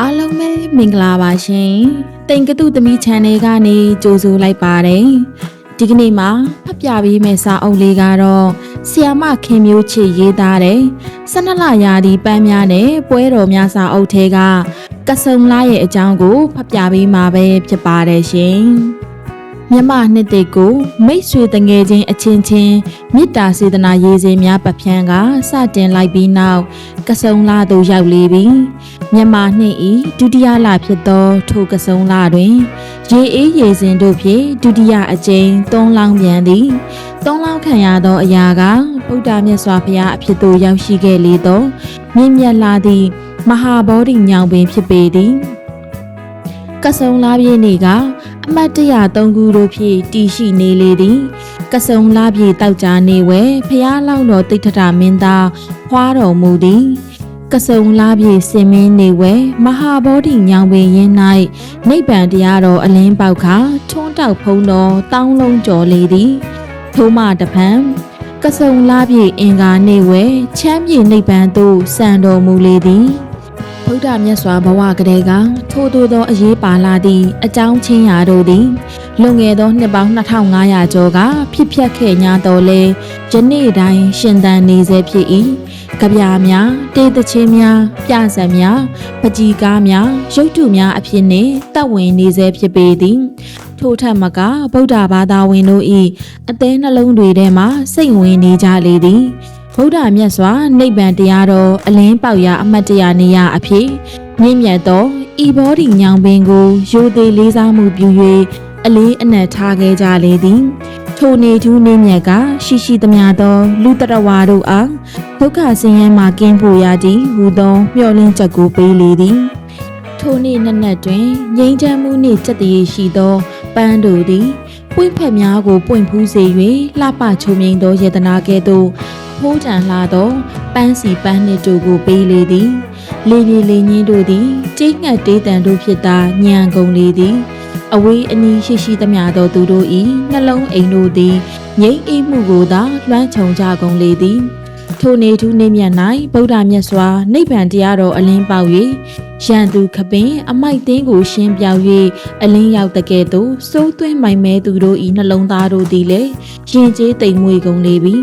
အားလုံးပဲမင်္ဂလာပါရှင်။တိမ်ကတုသမီး channel ကနေကြိုဆိုလိုက်ပါတယ်။ဒီကနေ့မှာဖတ်ပြပေးမယ့်စာအုပ်လေးကတော့ဆီယာမခင်မျိုးချစ်ရေးသားတဲ့ဆနလရာဒီပန်းများနဲ့ပွဲတော်များစာအုပ်ထဲကကဆုံလာရဲ့အကြောင်းကိုဖတ်ပြပေးမှာပဲဖြစ်ပါတယ်ရှင်။ မြမနှစ်တိတ်ကိုမိတ်ဆွေတငယ်ချင်းအချင်းချင်းမေတ္တာစေတနာရေးစဉ်များပဖြန်းကစတင်လိုက်ပြီးနောက်ကဆုံလာသို့ရောက်လေပြီမြန်မာနှစ်ဤဒုတိယလဖြစ်သောထိုကဆုံလာတွင်ရေအေးရေစဉ်တို့ဖြင့်ဒုတိယအကြိမ်သုံးလောင်းပြန်သည်သုံးလောင်းခံရသောအရာကဗုဒ္ဓမြတ်စွာဘုရားအဖြစ်သို့ရောက်ရှိခဲ့လေသောမြင့်မြတ်လာသည့်မဟာဗောဓိညောင်ပင်ဖြစ်ပေသည်ကဆုံလာပြည့်နေ့က အမတ်တရသုံးခုတို့ဖြင့်တည်ရှိနေလေသည်ကဆုံလာပြေတောက်ကြနေဝဲဖျားလောင်းတော်တိဋ္ဌထမင်းသားဖွာတော်မူသည်ကဆုံလာပြေစင်မင်းနေဝဲမဟာဗောဓိညောင်ပင်ရင်း၌နိဗ္ဗာန်တရားတော်အလင်းပေါက်ခါထွန်းတောက်ဖုံးတော်တောင်းလုံးကျော်လေသည်ထိုးမှတဖန်ကဆုံလာပြေအင်္ဂါနေဝဲချမ်းမြေနိဗ္ဗာန်သို့စံတော်မူလေသည် ဗုဒ္ဓမြတ်စွာဘဝကလေးကထိုးထိုးသောအရေးပါလာသည့်အကြောင်းချင်းရာတို့သည်လွန်ခဲ့သောနှစ်ပေါင်း2500ကျော်ကဖြစ်ပျက်ခဲ့냐တော်လဲယနေ့တိုင်းရှင်သန်နေစေဖြစ်၏ကြပြားများတေးသချင်းများပြဇာတ်များပကြီကားများရုပ်တုများအဖြစ်နှင့်တပ်ဝင်နေစေဖြစ်ပေသည်ထို့ထက်မကဗုဒ္ဓဘာသာဝင်တို့၏အသေးနှလုံးတွေထဲမှာစိတ်ဝင်နေကြလေသည် ဗုဒ္ဓမြတ်စွာနိဗ္ဗာန်တရားတော်အလင်းပေါက်ရာအမတ်တရားနေရအဖြစ်မြင့်မြတ်သောဤဘောဓိညောင်ပင်ကိုရိုသေလေးစားမှုပြု၍အလေးအနက်ထားခဲ့ကြလေသည်ထိုနေထူးနေမြတ်ကရှိရှိသမျှသော လူတရဝါတို့အားဒုက္ခဆင်းရဲမှကင်းဖို့ရသည်ဟူသောမျှော်လင့်ချက်ကိုပေးလေသည်ထိုနေ့နက်နက်တွင်ငြိမ်းချမ်းမှုနှင့်စက်တည်ရှိသောပန်းတို့သည် ပွင့်ဖက်များကိုပွင့်ဖူးစေ၍လှပချုံမြိန်သောယေတနာကဲ့သို့ဖိုးတန်လာသောပန်းစီပန်းနှစ်တို့ကိုပေးလေသည်လေလေလေညင်းတို့သည်ကျိတ်ငှက်တေးတန်တို့ဖြစ်သာညံကုန်လေသည်အဝေးအနီးရှိရှိသမျှသောသူတို့၏နှလုံးအိမ်တို့သည်ငြိမ်းအေးမှုကိုသာလွှမ်းခြုံကြကုန်လေသည် ထိုနေထူးနေမြတ်၌ဗုဒ္ဓမြတ်စွာနိဗ္ဗာန်တရားတော်အလင်းပေါက်၍ရန်သူခပင်အမိုက်တင်းကိုရှင်းပြောက်၍အလင်းရောက်တကဲ့သို့စိုးသွင်းမိုင်မဲသူတို့၏နှလုံးသားတို့သည်လည်းရင်ကျေးတိမ်မွေကုန်လေပြီ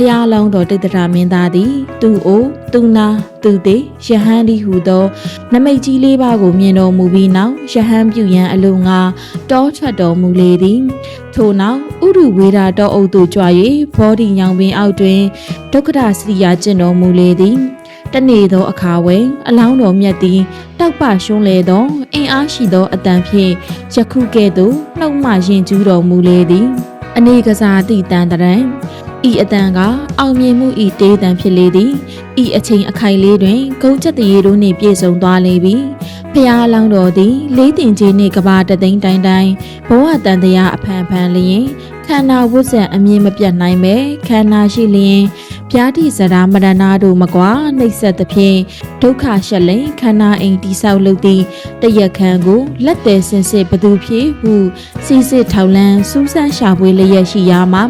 ဖျားလောင်းတော်တိတ္တရာမင်းသားသည်သူ့အိုသူနာသူသည်ယဟန်ဒီဟူသောနမိတ်ကြီးလေးပါးကိုမြင်တော်မူပြီးနောက်ယဟန်ပြုရန်အလိုငါတောထွက်တော်မူလေသည်ထို့နောက်ဥရုဝေဒတောအုပ်သို့ကြွ၍ဘောဓိညောင်ပင်အောက်တွင်ဒုက္ခဒစရိယာကျင့်တော်မူလေသည်တနေ့သောအခါဝဲအလောင်းတော်မြတ်သည်တောက်ပရှုံးလေသောအင်အားရှိသောအတန်ဖြင့်ယခုကဲ့သို့နှုတ်မှရင်ကျူးတော်မူလေသည်အနေကစားသည့်တန်တရံ ဤအတန်ကအောင်မြင်မှုဤတေးတန်ဖြစ်လေသည်ဤအချိန်အခိုက်လေးတွင်ဂုံချက်တရေတို့နှင့်ပြည့်စုံသွားလေပြီဖျားလောင်းတော်သည်လေးတင်ကြီးနှင့်ကဘာတသိန်းတိုင်တိုင်ဘဝတန်တရားအဖန်ဖန်လျင် ခန္ဓာဝုဇ္ဇံအမြင့်မပြတ်နိုင်ပဲခန္ဓာရှိလျင်ပြားတိဇရာမရဏတို့မကွာနှိပ်စက်သဖြင့်ဒုက္ခရှက်လိန်ခန္ဓာအိမ်တိဆောက်လုပ်သည့်တရက်ခန်းကိုလက်တယ်စင်စစ်ဘသူဖြစ်ဟုစီစစ်ထောက်လန်းစူးစမ်းရှာဖွေလျက်ရှိရာမှာ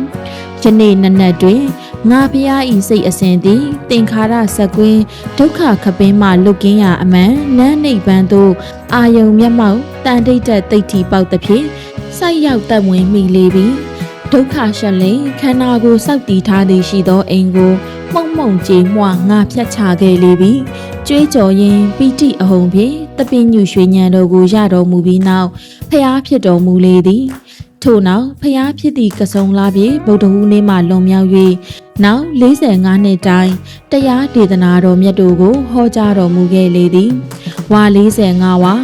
ယနေ့နက်နက်တွင်ငါဖျားဤစိတ်အစဉ်သည်သင်္ခါရစကွင်းဒုက္ခခပင်းမှလွတ်ကင်းရာအမှန်နန်းနိဗ္ဗာန်သို့အာယုံမျက်မှောက်တန်တိတ်တဲ့တိတ်ထီပေါက်သဖြင့်စိုက်ရောက်တက်ဝင်မိလေပြီ ဒုက္ခရှက်လိန်ခန္ဓာကိုယ်စောက်တည်ထားသည်ရှိသောအိမ်ကိုမှုံမှုံကြေမွငါဖြတ်ချခဲ့လေပြီကြွေးကြော်ရင်ပီတိအဟုန်ဖြင့်တပင်းညူရွှေညံတော်ကိုရတော်မူပြီးနောက်ဖျားဖြစ်တော်မူလေသည်ထို့နောက်ဖျားဖြစ်သည့်ကဆုံလာပြေဗုဒ္ဓဟူးနေ့မှလွန်မြောက်၍နောက်45နှစ်တိုင်တရားဒေသနာတော်မြတ်တို့ကိုဟောကြားတော်မူခဲ့လေသည်ဝါ45ဝါ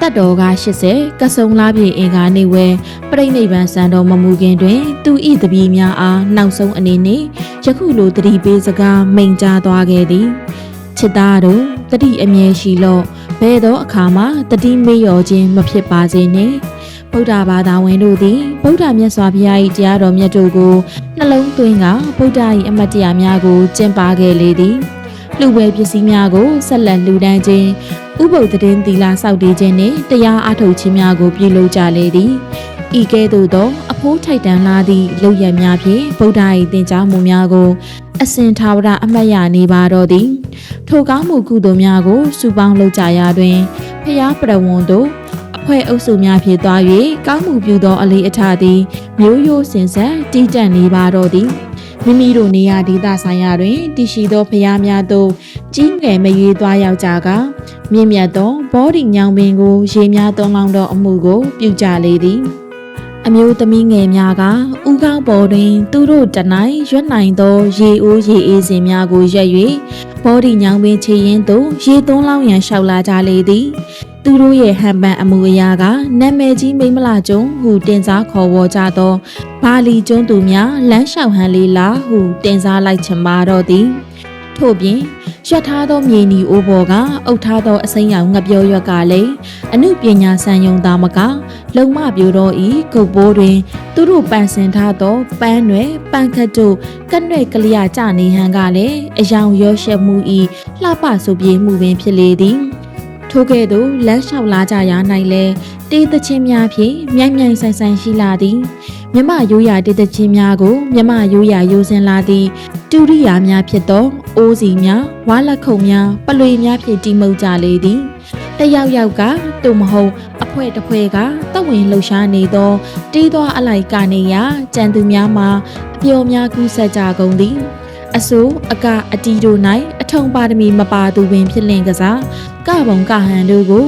တတ်တော်က80ကဆုံလာပြေအင်္ဂါနေဝဲပြိဋိနိဗ္ဗာန်စံတော်မမူခင်တွင် သူဤတပည့်များအားနောက်ဆုံးအနေနဲ့ယခုလိုတတိပေးစကားမိန်ကြားသွားခဲ့သည်ချစ်သားတို့တတိအမြဲရှိလော့ဘယ်သောအခါမှတတိမေ့လျော်ခြင်းမဖြစ်ပါစေနှင့်ဗုဒ္ဓဘာသာဝင်တို့သည်ဗုဒ္ဓမြတ်စွာဘုရား၏တရားတော်မြတ်တို့ကိုနှလုံးသွင်းကဗုဒ္ဓ၏အမတ်တရားများကိုကျင့်ပါခဲ့လေသည် လူဝဲပစ္စည်းများကိုဆက်လက်လူဒန်းခြင်းဥပုသ်တည်င်းသီလစောင့်တည်ခြင်းနှင့်တရားအားထုတ်ခြင်းများကိုပြုလုပ်ကြလေသည်ဤကဲ့သို့သောအဖိုးထိုက်တန်လာသည့်လောက်ရများဖြင့်ဗုဒ္ဓ၏သင်ကြားမှုများကိုအစဉ်သာဝရအမှတ်ရနေပါတော့သည်ထိုကောင်းမှုကုသိုလ်များကိုစုပေါင်းလုပ်ကြရာတွင်ဖျားပရဝွန်တို့အဖွဲ့အုပ်စုများဖြစ်သွား၍ကောင်းမှုပြုသောအလေးအထားသည်မျိုးရိုးစင်ဆက်တည်တံ့နေပါတော့သည် မိမိတို့နေရာဒေသဆိုင်ရာတွင်တည်ရှိသောဖျားများသို့ကြီးငယ်မရွေးသွားရောက်ကြကမြင့်မြတ်သောဘောဓိညောင်ပင်ကိုရေများသွန်းလောင်းသောအမှုကို ပြုကြလေသည်အမျိုးသမီးငယ်များကဥကောင်းပေါ်တွင် သူတို့တနိုင်ရွတ်နိုင်သော ရေအိုးရေအေးစင်များကိုရက်၍ဘောဒီညောင်ပင်ချေရင်သို့ရေသွန်းလောင်းရန်လျှောက်လာကြလေသည် သူတို့ရဲ့ဟန်ပန်အမူအရာကနာမည်ကြီးမိမ့်မလာကျုံဟုတင်စားခေါ်ဝေါ်ကြသောဘာလီကျုံသူများလမ်းလျှောက်ဟန်လေးလားဟုတင်စားလိုက်ချင်ပါတော့သည်ထို့ပြင်ရွက်ထားသောမြေနီအိုးပေါ်ကအုပ်ထားသောအစိမ်းရောင်ငပြောရွက်ကလည်းအမှုပညာဆန်ယုံသားမက လုံမပြိုတော်ဤကုတ်ပိုးတွင် သူတို့ပန်ဆင်ထားသောပန်းရွယ်ပန်းခတ်တို့ကန့်ွယ်ကလျာကြနေဟန်ကလည်းအယောင်ရောရှက်မှုဤလှပဆိုပြေမှုပင်ဖြစ်လေသည် ထို့ကဲ့သို့လမ်းလျှောက်လာကြရာ၌လဲတေးသချင်းများဖြင့်မြိုင်မြိုင်ဆိုင်ဆိုင်ရှိလာသည်မြမရိုးရာတေးသချင်းများကို မြမရိုးရာရိုးစင်လာသည်တူရိယာများဖြစ်သောအိုးစီများဝါလက်ခုံများပလွေများဖြင့်တီးမှုတ်ကြလေသည်တယောက်ယောက်ကတူမဟုတ်အဖွဲတစ်ဖွဲကတဝင်းလှူရှားနေသောတီးသောအလိုက်ကနေရကြံသူများမှာအပျော်များကူးဆက်ကြကုန်သည် အစိုးအကအတီတို့၌အထုံပါရမီမပါသူပင်ဖြစ်လင်ကစားကပုံကဟန်တို့ကို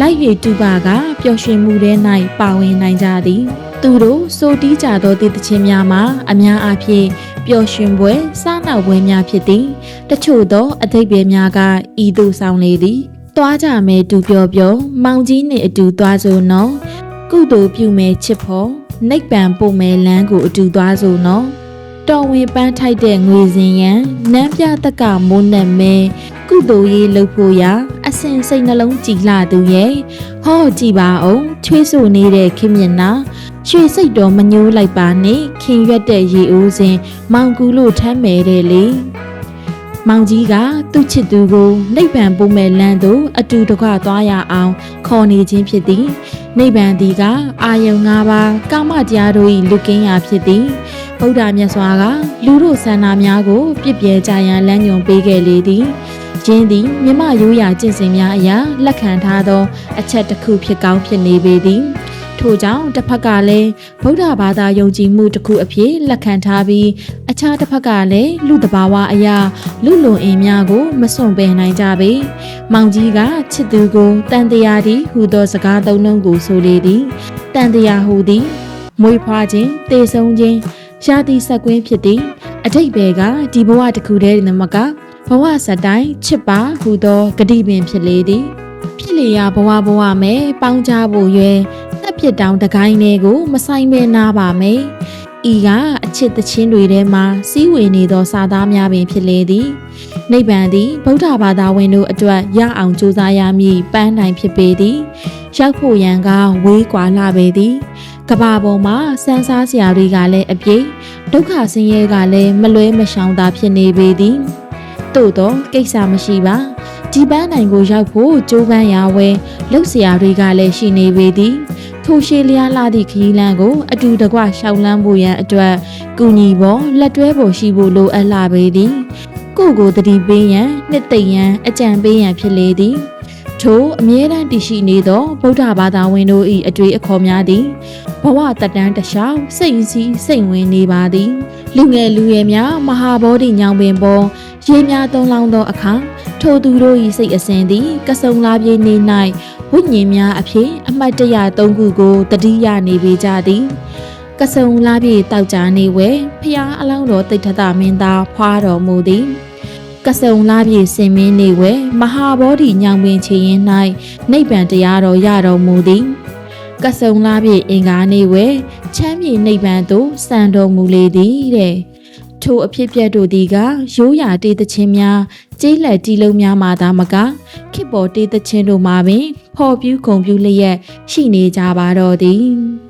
လိုက်၍တူပါကပျော်ရွှင်မှုထဲ၌ပါဝင်နိုင်ကြသည်သူတို့စိုးတီးကြသောတည်တခြင်းများမှာအများအားဖြင့်ပျော်ရွှင်ပွဲစားနောက်ပွဲများဖြစ်သည်တချို့သောအသိပ္ပယ်များကဤသို့ဆောင်လေသည်သွားကြမယ်တူပြောပြောမောင်ကြီးနှင့်အတူသွားစို့နော်ကုသိုလ်ပြုမယ်ချစ်ဖို့နိဗ္ဗာန်ပို့မယ်လမ်းကိုအတူသွားစို့နော် တော်ဝင်ပန်းထိုက်တဲ့ငွေစင်ရန်နန်းပြတက်ကမိုးနဲ့မဲကုသိုလ်ရေးလုပ်ဖို့ရာအစင်စိတ်နှလုံးကြည်လာသူရဲ့ဟောကြည်ပါအောင်ချွေးဆူနေတဲ့ခင်မျက်နာရွှေစိတ်တော်မညိုးလိုက်ပါနဲ့ခင်ရွက်တဲ့ရေအိုးစဉ်မောင်ကူလို့ထမ်းမယ်တဲ့လေမောင်ကြီးကသူ့ချစ်သူကိုနိဗ္ဗာန်ပို့မဲ့လမ်းသို့အတူတကွသွားရအောင်ခေါ်နေခြင်းဖြစ်သည် နိဗ္ဗာန်ဒီကအာယုံ၅ပါးကာမတရားတို့၏လူကင်းရာဖြစ်သည်ဗုဒ္ဓမြတ်စွာကလူတို့ဆန္ဒများကိုပြည့်ပြဲကြရန်လမ်းညွှန်ပေးခဲ့လေသည်ယင်းသည်မြမရိုးရာကျင့်စဉ်များအရာလက်ခံထားသော အချက်တစ်ခုဖြစ်ကောင်းဖြစ်နေပေသည်ထို့ကြောင့်တစ်ဖက်ကလည်းဗုဒ္ဓဘာသာယုံကြည်မှုတစ်ခုအဖြစ်လက်ခံထားပြီး အခြားတစ်ဖက်ကလည်းလူတဘာဝအရာလူလွန်အင်များကို မစွန့်ပယ်နိုင်ကြပေ။မောင်ကြီးကချစ်သူကိုတန်တရားသည်ဟူသောစကားသုံးလုံးကိုဆိုလေသည်။တန်တရားဟူသည်မွေးဖွားခြင်း၊တည်ဆုံခြင်းရှားသည့်ဆက်ကွင်းဖြစ်သည်အတိတ်ဘယ်ကဒီဘဝတစ်ခုတည်းနမကဘဝစတိုင်းချစ်ပါဟူသောဂတိပင်ဖြစ်လေသည်ဖြစ်လေရာဘဝဘဝမဲ့ပေါင်းကြဖို့ရွယ်တက်ပြစ်တောင်တကိုင်းလေးကို မဆိုင်မဲနာပါမယ်ဤက အချစ်တချင်းတွေထဲမှာစီးဝင်နေသောစာသားများပင်ဖြစ်လေသည်နိဗ္ဗာန်သည်ဗုဒ္ဓဘာသာဝင်တို့အတွက်ရအောင်ကြိုးစားရမည်ပန်းနိုင်ဖြစ်ပေသည်ရောက်ဖို့ရန်ကဝေးကွာလာပေသည်ကဘာပေါ်မှာစန်းစားစရာတွေကလည်းအပြည့်ဒုက္ခဆင်းရဲကလည်းမလွဲမရှောင်သာဖြစ်နေပေသည်သို့တော့ကိစ္စမရှိပါဒီပန်းနိုင်ကိုရောက်ဖို့ကြိုးပမ်းရာဝဲလှုပ်ရှားတွေကလည်းရှိနေပေသည် ထိုရှေးလျားလာသည့်ခရီးလမ်းကို အတူတကွရှောက်လန်းဖို့ရန်အတွက်ကုညီပေါ်လက်တွဲပေါ်ရှိဖို့လိုအပ်လာပေသည်ကိုကိုတတိပေးရန်နှစ်သိမ့်ရန်အကြံပေးရန်ဖြစ်လေသည် ထိုအမြဲတမ်းတည်ရှိနေသောဗုဒ္ဓဘာသာဝင်တို့၏အတွေ့အခေါ်များသည်ဘဝတတန်းတလျှောက်စိတ်စည်းစိတ်ဝင်နေပါသည်လူငယ်လူရွယ်များမဟာဗောဓိညောင်ပင်ပေါ်ရေများသုံးလောင်းသောအခါထိုသူတို့၏စိတ်အစဉ်သည်ကဆုံလာပြေနေ၌ဝိညာဉ်များအဖြစ်အမှတ်တရသုံးခုကိုတတိယနေပေကြသည်ကဆုံလာပြေတောက်ကြနေဝဲဖျားအလောင်းတော်တိတ်ထသမင်းသားဖွာတော်မူသည် ကဆုံလာပြေစင်မင်းနေဝဲမဟာဗောဓိညောင်ပင်ချေရင်၌နိဗ္ဗာန်တရားတော်ရတော်မူသည်ကဆုံလာပြေအင်္ဂါနေဝဲချမ်းမြေနိဗ္ဗာန်သို့စံတော်မူလေသည်တဲ့ထိုအဖြစ်ပြက်တို့သည်ကရိုးရာတေးသချင်းများကျေးလက်တီလုံးများမှာသာမကခေပေါ်တေးသချင်းတို့မှာပင် ဖော်ပြူးခုံပြူးလျက်ရှိနေကြပါတော့သည်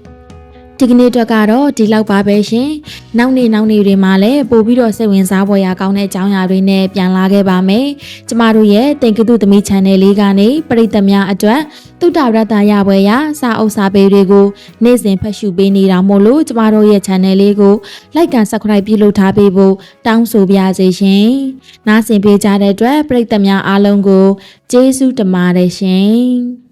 ဒီကနေ့အတွက်ကတော့ဒီလောက်ပါပဲရှင်နောက်နေ့နောက်နေ့တွေမှာလည်းပို့ပြီးတော့စိတ်ဝင်စားဖွယ်ရာကောင်းတဲ့အကြောင်းအရာတွေနဲ့ပြန်လာခဲ့ပါမယ်ကျမတို့ရဲ့တင်ကတုသမီး channel လေးကနေပရိသတ်များအတွက်တုတ္တရတ္တရပွဲရာစာအုပ်စာပေတွေကိုနေ့စဉ်ဖတ်ရှုပေးနေတာမို့လို့ကျမတို့ရဲ့ channel လေးကို like and subscribe ပြုလုပ်ထားပေးဖို့တောင်းဆိုပါရစေရှင်နားဆင်ပေးကြတဲ့အတွက်ပရိသတ်များအားလုံးကိုကျေးဇူးတင်ပါတယ်ရှင်